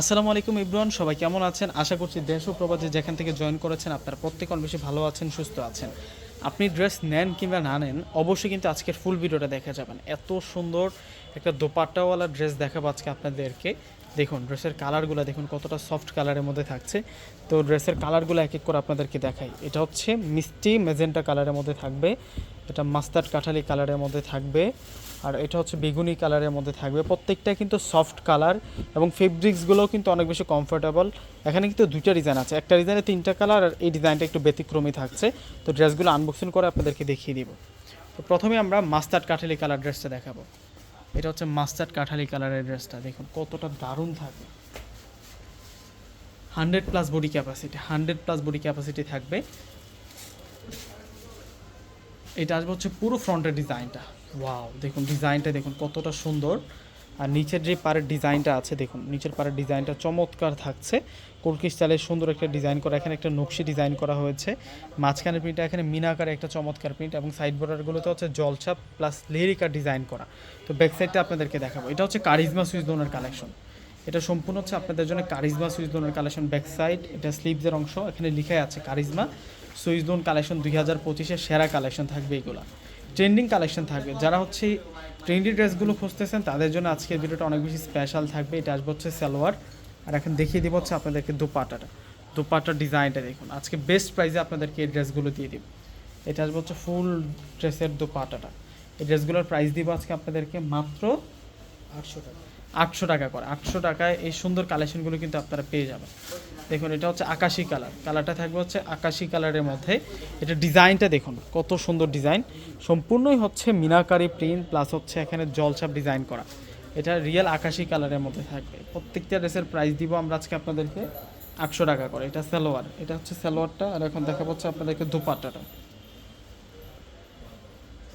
আসসালামু আলাইকুম ইব্রান, সবাই কেমন আছেন? আশা করছি দেশ ও প্রবাদে যেখান থেকে জয়েন করেছেন আপনারা প্রত্যেক বেশি ভালো আছেন, সুস্থ আছেন। আপনি ড্রেস নেন কিংবা না নেন, অবশ্যই কিন্তু আজকের ফুল ভিডিওটা দেখা যাবেন। এত সুন্দর একটা দোপাট্টাওয়ালা ড্রেস দেখাবো আজকে আপনাদেরকে। দেখুন ড্রেসের কালারগুলো দেখুন, কতটা সফট কালারের মধ্যে থাকছে। তো ড্রেসের কালারগুলো এক এক করে আপনাদেরকে দেখাই। এটা হচ্ছে মিষ্টি মেজেন্টা কালারের মধ্যে থাকবে। এটা মাস্টার্ড কাঠালি কালারের মধ্যে থাকবে। আর এটা হচ্ছে বেগুনি কালারের মধ্যে থাকবে। প্রত্যেকটা কিন্তু সফট কালার এবং ফেব্রিক্সগুলোও কিন্তু অনেক বেশি কমফোর্টেবল এখানে কিন্তু দুইটা ডিজাইন আছে। একটা ডিজাইনে তিনটা কালার আর এই ডিজাইনটা একটু ব্যতিক্রমী থাকছে। তো ড্রেসগুলো আনবক্সিং করে আপনাদেরকে দেখিয়ে দিব। তো প্রথমে আমরা মাস্টার্ড কাঠালি কালার ড্রেসটা দেখাবো। এটা হচ্ছে মাস্টার্ড কাঠালি কালারের ড্রেসটা দেখুন কতটা দারুণ থাকবে। Hundred plus body capacity hundred plus body capacity থাকবে। এটা আসবে হচ্ছে পুরো ফ্রন্টের ডিজাইনটা ওয়াও দেখুন, ডিজাইনটা দেখুন, কতটা সুন্দর। আর নিচের যে পাড়ের ডিজাইনটা আছে, দেখুন, নিচের পাড়ের ডিজাইনটা চমৎকার থাকছে। কলকি স্টাইলের সুন্দর একটা ডিজাইন করা, এখানে একটা নকশি ডিজাইন করা হয়েছে। মাঝখানের প্রিন্টটা এখানে মিনাকার একটা চমৎকার প্রিন্ট এবং সাইড বর্ডারগুলোতে হচ্ছে জলছাপ প্লাস লেরিকার ডিজাইন করা। তো ব্যাক সাইডটা আপনাদেরকে দেখাবো। এটা হচ্ছে কারিজমা সুইচ দোনের কালেকশন এটা সম্পূর্ণ হচ্ছে আপনাদের জন্য কারিজমা সুইচ দোনের কালেকশন ব্যাক সাইড এটা স্লিভসের অংশ, এখানে লিখাই আছে কারিজমা সুইচ দোন কালেকশন দুই হাজার পঁচিশের সেরা কালেকশন থাকবে এগুলো। ট্রেন্ডিং কালেকশন থাকবে। যারা হচ্ছে ট্রেন্ডি ড্রেসগুলো খুঁজতেছেন তাদের জন্য আজকের ভিডিওটা অনেক বেশি স্পেশাল থাকবে। এটা আসবে হচ্ছে সালোয়ার। আর এখন দেখিয়ে দিব হচ্ছে আপনাদেরকে দুপাটাটা দুপাটার ডিজাইনটা দেখুন। আজকে বেস্ট প্রাইসে আপনাদেরকে এই ড্রেসগুলো দিয়ে দিব। এটা আসবে হচ্ছে ফুল ড্রেসের দুপাটাটা এই ড্রেসগুলোর প্রাইস দিব আজকে আপনাদেরকে মাত্র আটশো টাকা। আটশো টাকা করে। আটশো টাকায় এই সুন্দর কালেকশনগুলো কিন্তু আপনারা পেয়ে যাবেন। দেখুন, এটা হচ্ছে আকাশি কালার। কালারটা থাকবে হচ্ছে আকাশি কালারের মধ্যে। এটা ডিজাইনটা দেখুন, কত সুন্দর ডিজাইন। সম্পূর্ণই হচ্ছে মিনাকারি প্রিন্ট, প্লাস হচ্ছে এখানে জলছাপ ডিজাইন করা। এটা রিয়েল আকাশি কালারের মধ্যে থাকবে। প্রত্যেকটা ড্রেসের প্রাইস দিব আমরা আজকে আপনাদেরকে আটশো টাকা করে। এটা সালোয়ার, এটা হচ্ছে সালোয়ারটা, আর এখন দেখা হচ্ছে আপনাদেরকে দুপাট্টাটা।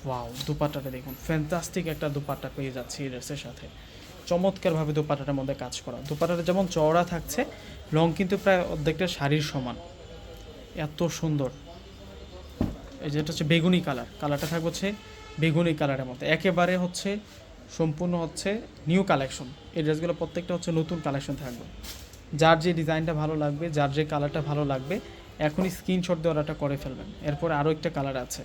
ওয়াও দুপাট্টাটা দেখুন ফ্যান্টাস্টিক একটা দুপাট্টা পেয়ে যাচ্ছে এই ড্রেসের সাথে। চমৎকারভাবে দুপাট্টাটার মধ্যে কাজ করা। দুপাট্টাটা যেমন চওড়া থাকছে, রং কিন্তু প্রায় অর্ধেকটা শাড়ির সমান। এত সুন্দর। এই যেটা হচ্ছে বেগুনি কালার। কালারটা থাকবে হচ্ছে বেগুনি কালারের মধ্যে। একেবারে হচ্ছে সম্পূর্ণ হচ্ছে নিউ কালেকশন। এই ড্রেসগুলো প্রত্যেকটা হচ্ছে নতুন কালেকশন থাকবে। যার যে ডিজাইনটা ভালো লাগবে, যার যে কালারটা ভালো লাগবে, এখনই স্ক্রিনশট দিয়ে অর্ডারটা করে ফেলবেন। এরপরে আরও একটা কালার আছে।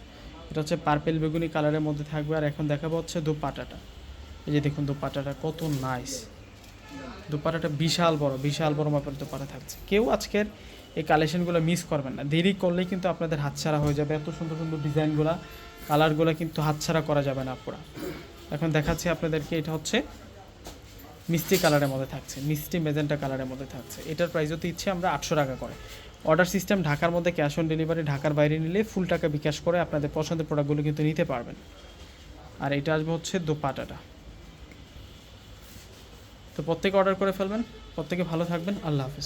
এটা হচ্ছে পার্পেল বেগুনি কালারের মধ্যে থাকবে। আর এখন দেখাবো হচ্ছে দুপাটাটা। এই যে দেখুন দুপাটাটা কত নাইস দুপাটাটা বিশাল বড় বিশাল বড় মাপের দুপাটা থাকছে। কেউ আজকের এই কালেকশনগুলো মিস করবেন না। দেরি করলেই কিন্তু আপনাদের হাতছাড়া হয়ে যাবে। এত সুন্দর সুন্দর ডিজাইনগুলো কালারগুলো কিন্তু হাতছাড়া করা যাবে না পুরা এখন দেখাচ্ছি আপনাদেরকে, এটা হচ্ছে মিষ্টি কালারের মধ্যে থাকছে। মিষ্টি মেজেন্টা কালারের মধ্যে থাকছে। এটার প্রাইসও দিচ্ছি আমরা আটশো টাকা করে। অর্ডার সিস্টেম ঢাকার মধ্যে ক্যাশ অন ডেলিভারি ঢাকার বাইরে নিলে ফুল টাকা বিকাশ করে আপনাদের পছন্দের প্রোডাক্টগুলো কিন্তু নিতে পারবেন। আর এটা আসবে হচ্ছে দোপাটাটা। তো প্রত্যেকে অর্ডার করে ফেলবেন। প্রত্যেকে ভালো থাকবেন। আল্লাহ হাফিজ।